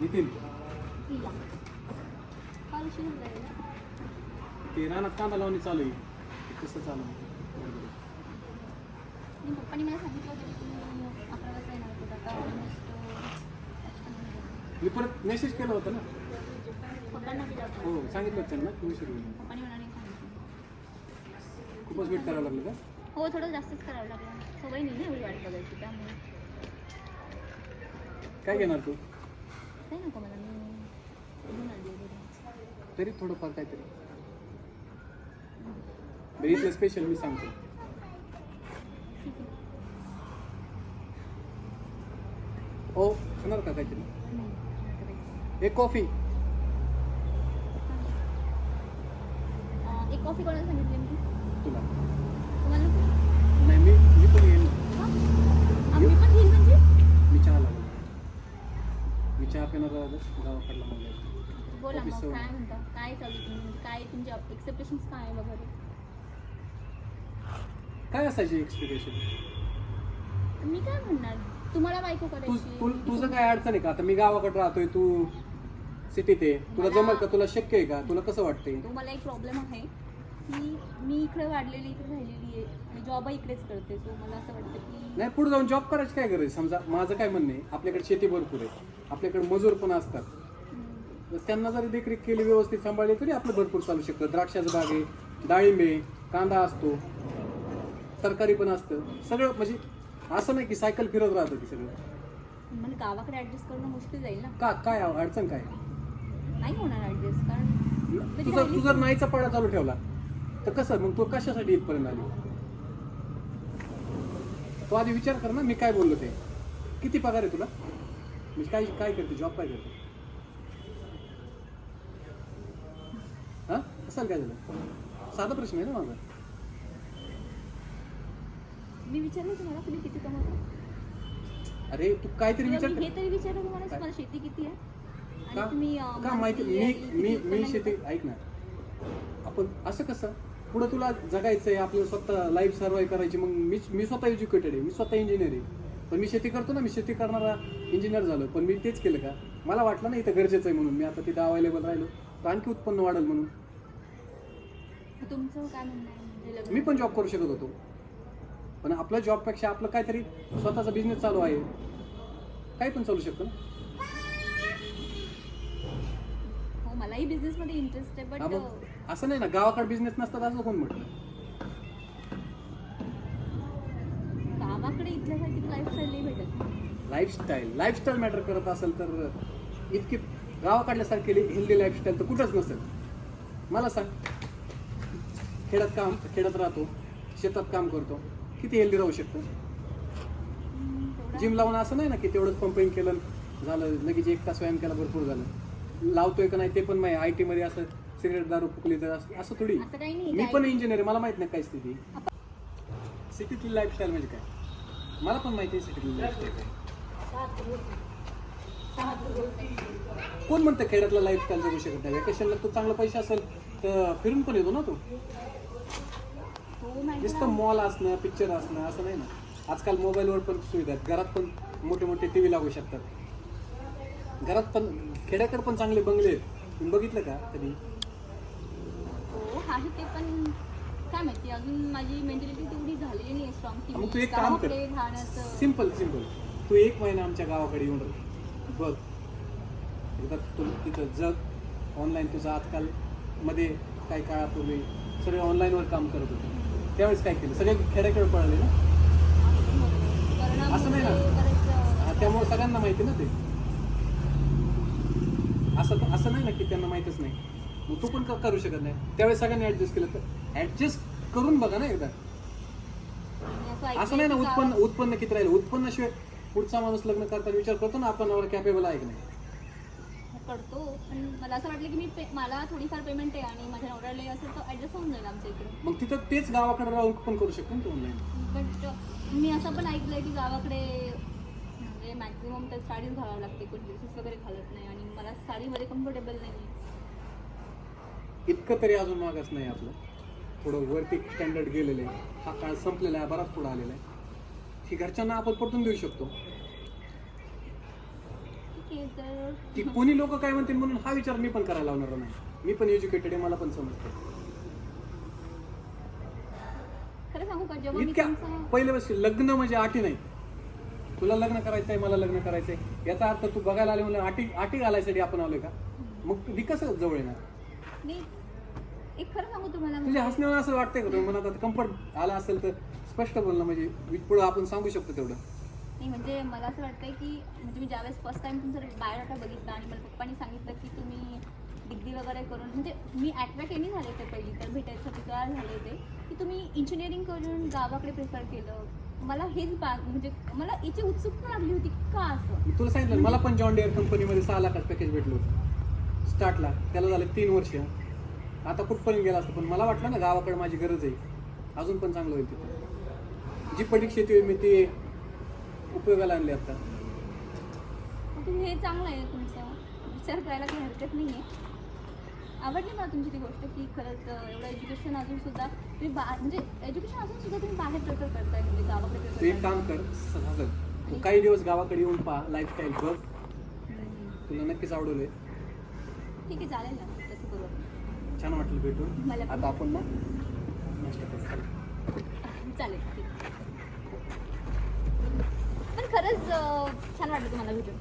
नितीन. ना. ते रानात कांदा लावणी चालू आहे. कसं चालू आहे? तुम्ही मी परत मेसेज केला होता ना. हो सांगितलं होतं मला नाही सांगितलं. खूपच वेट करावं लागलं का? हो थोडं जास्तच करावं लागलं. सवय नाही ना एवढी वाट बघायची त्यामुळे. काय घेणार तू काही नको मला मी घेऊन आली आहे घरी. तरी थोडंफार काहीतरी. बरं इथलं स्पेशल मी सांगतो. ओ खाणार का काहीतरी. एक कॉफी एक कॉफी कोणाला सांगितली मी? तुला. तुम्हाला? नाही मी मी पण येईन? आम्ही पण घेईन म्हणजे? मी चहा लागलो मी चहा पिणार गावाकडला म्हणजे बोला मग. काय म्हणता काय चालू तुम्ही काय तुमचे एक्सेप्टेशन्स काय वगैरे? काय असायची एक्सपेक्टेशन मी काय म्हणणार? तुम्हाला बायको तू करायची तुझं काय अडचण आहे का? आता मी गावाकडे राहतोय तू सिटीत आहे. तुला मला- जमल का? तुला शक्य आहे का? तुला कसं वाटतंय? तो मला एक प्रॉब्लेम आहे की मी इकडे वाढलेली इकडे राहिलेली आहे आणि जॉबही इकडेच करते. सो मला असं वाटतं की नाही पुढे जाऊन जॉब करायची काय गरज आहे? समजा माझं काय म्हणणं आहे? आपल्याकडे शेती भरपूर आहे. आपल्याकडे मजूर पण असतात. त्यांना जरी देखरेख केली व्यवस्थित सांभाळली तरी आपलं भरपूर चालू शकतं. द्राक्षाचं बाग आहे डाळिंब कांदा असतो तरकारी पण असतं. सगळं म्हणजे असं नाही की सायकल फिरत राहतं ती सगळं. मला गावाकडे ऍडजस्ट करणं मुश्किल जाईल ना. का काय अडचण काय? नाही होणार ऍडजस्ट कारण तुझा तू जर नाहीचा पडा चालू ठेवला. तर कसं मग तू कशासाठी इथपर्यंत आली? तो आधी विचार कर ना मी काय बोललो ते. किती पगार आहे तुला? म्हणजे काय काय करते? जॉब काय करते? असाल काय झालं साधा प्रश्न आहे ना माझा. मी विचारलं तुम्हाला तुम्ही किती कमवता? अरे तू काहीतरी विचार मी हे तरी विचारलं तुम्हाला? तुम्हाला शेती किती आहे? का? आणि तुम्ही अं, का माहिती? मी मी मी उत्पन्न शेती ऐक ना आपण असं कसं? पुढं तुला जगायचं आहे आपल्याला स्वतः लाईफ सर्वाईव्ह करायची मग मी मी स्वतः एज्युकेटेड आहे मी स्वतः इंजिनियर आहे. पण मी शेती करतो ना मी शेती करणारा इंजिनियर झालो. पण मी तेच केलं का? मला वाटलं ना इथं गरजेचं आहे म्हणून. मी आता तिथं अवेलेबल राहिलो. तर आणखी उत्पन्न वाढेल म्हणून. तुमचं काय म्हणणं आहे? म्हणजे लग्न मी पण जॉब करू शकत होतो. पण आपल्या जॉबपेक्षा आपलं काहीतरी स्वतःचा बिझनेस चालू आहे. काही पण चालू शकतं ना. हो मलाही बिझनेसमध्ये इंटरेस्ट आहे हा बट मग असं नाही ना गावाकडे बिझनेस नसतात असं कोण म्हटलं गावाकडे इथल्यासारखी लाईफस्टाईल नाही भेटत लाईफस्टाईल लाईफस्टाईल मॅटर करत असेल तर इतकी गावाकडल्यासारखी हेल्दी लाईफस्टाईल तर कुठंच नसेल. मला सांग. खेड्यात काम खेड्यात राहतो शेतात काम करतो. किती हेल्दी राहू शकतं? जिम लावून असं नाही ना की तेवढंच पंपिंग केलं झालं लगेच एक तास व्यायाम केला भरपूर झालं. लावतोय का नाही ते पण माहिती आय टीमध्ये असं सिगरेट दारू फुकली तर असं थोडी. मी पण इंजिनियर आहे. मला माहीत नाही काय स्थिती. सिटीतली लाईफस्टाईल म्हणजे काय? मला पण माहिती आहे सिटीतली लाईफस्टाईल काय. कोण म्हणतं खेड्यातला लाईफस्टाईल जगू शकत नाही? वेकेशनला तो चांगला पैसे असेल तर फिरून पण येतो ना तो. नुसतं मॉल असणं पिक्चर असणं असं नाही ना. आजकाल मोबाईलवर पण सुविधा आहेत. घरात पण मोठे मोठे टी व्ही लागू शकतात. घरात पण खेड्याकडे पण चांगले बंगले आहेत. तुम्ही बघितलं का कधी? हो आहे ते पण. काय माहिती अजून माझी मेंटॅलिटी तेवढी झालेली नाही स्ट्रॉंग की मग तू एक काम कर. राहण्याचं सिंपल सिंपल तू एक महिना आमच्या गावाकडे येऊन राह. बघ. एकदा तू तिथं जग. ऑनलाईन तुझं आजकाल मध्ये काही काळापूर्वी सगळे ऑनलाईनवर काम करत होते. त्यावेळेस काय केलं? सगळे खेड्याकडे पळाले ना? असं नाही ना. त्यामुळे सगळ्यांना माहिती ना ते. असं असं नाही ना की त्यांना माहीतच नाही. मग तू पण करू शकत नाही? त्यावेळेस सगळ्यांनी ऍडजस्ट केलं तर ऍडजस्ट करून बघा ना एकदा. असं नाही ना उत्पन्न उत्पन्न किती राहिलं? उत्पन्नाशिवाय पुढचा माणूस लग्न करताना विचार करतो ना आपण नवरा कॅपेबल आहे की नाही? करतो. पण मला असं वाटलं की मी पे- मला थोडीफार पेमेंट आहे आणि माझ्या नवऱ्याला असेल तर ऍडजस्ट होऊन जाईल आमच्या इकडे. मग तिथं तेच गावाकडे राहून पण करू शकतो ना ऑनलाईन बट मी असं पण ऐकलंय की गावाकडे म्हणजे मॅक्झिमम तर साडीच घालावं लागते. कोणी ड्रेसेस वगैरे घालत नाही आणि मला साडीमध्ये कम्फर्टेबल नाही इतकं तरी अजून मागास नाही आपलं. थोडं वरती स्टँडर्ड गेलेलं आहे. हा काळ संपलेला आहे बराच पुढे आलेला आहे. ही घरच्यांना आपण पटवून देऊ शकतो. आहे तर की कोणी लोक काय म्हणतील म्हणून हा विचार मी पण करायला लावणार नाही. मी पण एज्युकेटेड आहे मला पण समजतं खरं सांगू का जेव्हा मी इतक्या तुमचा पहिल्या वर्षी लग्न म्हणजे अटी नाही. तुला लग्न करायचंय मला लग्न करायचंय. याचा अर्थ तू बघायला आले म्हणलं अटी अटी घालायसाठी आपण आलोय का? मग ती कसं जवळ येणार? मी एक खरं सांगू तुम्हाला तुझ्या हसण्यावर असं वाटतंय का? तुम्ही मनात आता कम्फर्ट आला असेल तर स्पष्ट बोलणं म्हणजे पुढं आपण सांगू शकतो तेवढं. नाही म्हणजे मला असं वाटतं की म्हणजे मी ज्यावेळेस फर्स्ट टाइम तुमचा बायोडाटा बघितला आणि मला पप्पानी सांगितलं की तुम्ही डिग्री वगैरे करून म्हणजे मी ॲटवॅट यांनी झाले होते पहिली तर भेटायचं तयार झाले होते की तुम्ही इंजिनिअरिंग करून गावाकडे प्रिफर केलं. मला हेच बाग म्हणजे मला याची उत्सुकता लागली होती का असं? तुला सांगितलं मला पण जॉन डेअर कंपनीमध्ये सहा लाखाचं पॅकेज भेटलं होतं. स्टार्टला त्याला झालं तीन वर्ष. आता कुठपर्यंत गेला असतं? पण मला वाटलं ना गावाकडे माझी गरज आहे. अजून पण चांगलं होईल तिथं. जी पडीक शेती होईल मी ती उपयोगाला आणली आता? तुम्ही हे चांगलं आहे तुमचं. विचार करायला काही हरकत नाही आहे आवडली मला तुमची ती गोष्ट की खरंच एवढं एज्युकेशन अजून सुद्धा तुम्ही बा म्हणजे एज्युकेशन असून सुद्धा तुम्ही बाहेर प्रेफर करताय म्हणजे गावाकडे तू प्रेफर एक काम कर सगळं तू काही दिवस गावाकडे येऊन पहा लाईफस्टाईल बघ. तुला नक्कीच आवडवलंय ठीक आहे चालेल ना. तसं करू आपण. छान वाटलं भेटून. मला पण. आता आपण ना नाश्ता करू. चालेल ठीक. आहे. पण खरंच अं, छान वाटलं तुम्हाला भेटून.